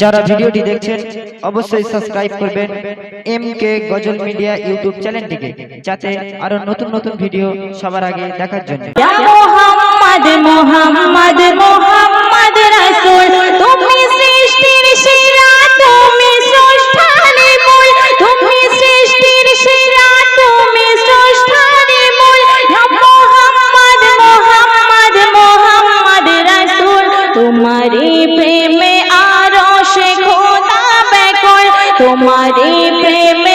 যারা ভিডিওটি দেখছেন, অবশ্যই সাবস্ক্রাইব করবেন M K Ghazal media YouTube চ্যানেলটিকে যাতে আরও নতুন নতুন ভিডিও সবার আগে দেখার জন্য। মোহাম্মদ তোমারি প্রেমে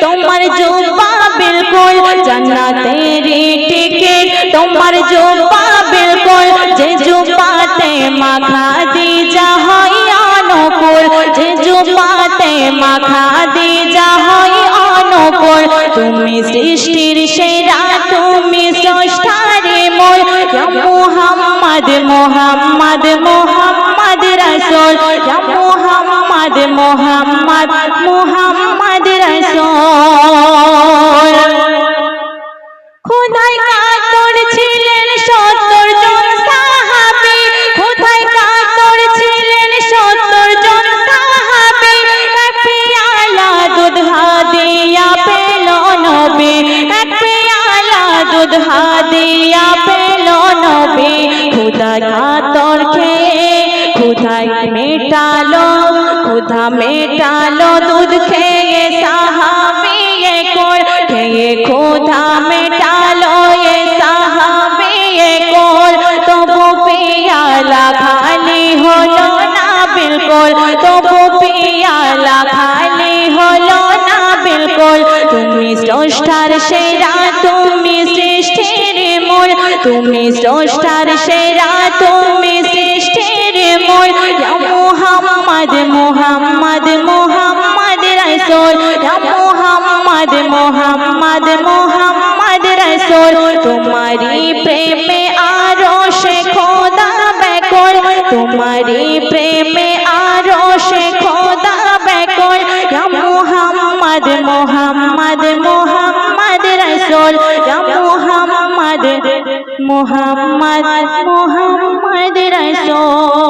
তোমার জুব্বা বিলকুল জান্নাতের টিকিট তোমার জুব্বা বিলকুল যে জুব্বাতে মাখা দি যা হয় অনুকূল যে জুব্বাতে মাখা দি যা হয় অনুকূল তুমি সৃষ্টির সেরা, তুমি স্রষ্টারে ইয়া মুহাম্মদ মুহাম্মদ মুহাম্মদ রাসূল মুহাম্মদ মুহাম্মদ মুহাম্মদ পেয়ালা দুধ পেল নবী, খোদা কাতর খেয়ে খোদাই মেটালো, খোদা মেটালো দুধ খেয়ে সাহাবী এ কোল খেয়ে খোদা মেটালো এ সাহাবী এ তবু পিয়ালা খালি হলো না বিলকুল, তবু পিয়ালা খালি হলো না বিলকুল। তুমি স্রষ্টার সেরা, তুমি তুমি স্রষ্টার সেরা, তুমি সৃষ্টির ইয়া মুহাম্মদ মুহাম্মদ মুহাম্মদ ইয়া মুহাম্মদ মুহাম্মদ মুহাম্মদ রাসূল। তোমারি প্রেমে আরশে খোদা বেকল তোমারি প্রেমে আরশে খোদা বেকল ইয়া মুহাম্মদ মুহাম্মদ মুহাম্মদ ইয়া মুহাম্মদ মোহাম্মদ মোহাম্মদ রসোল।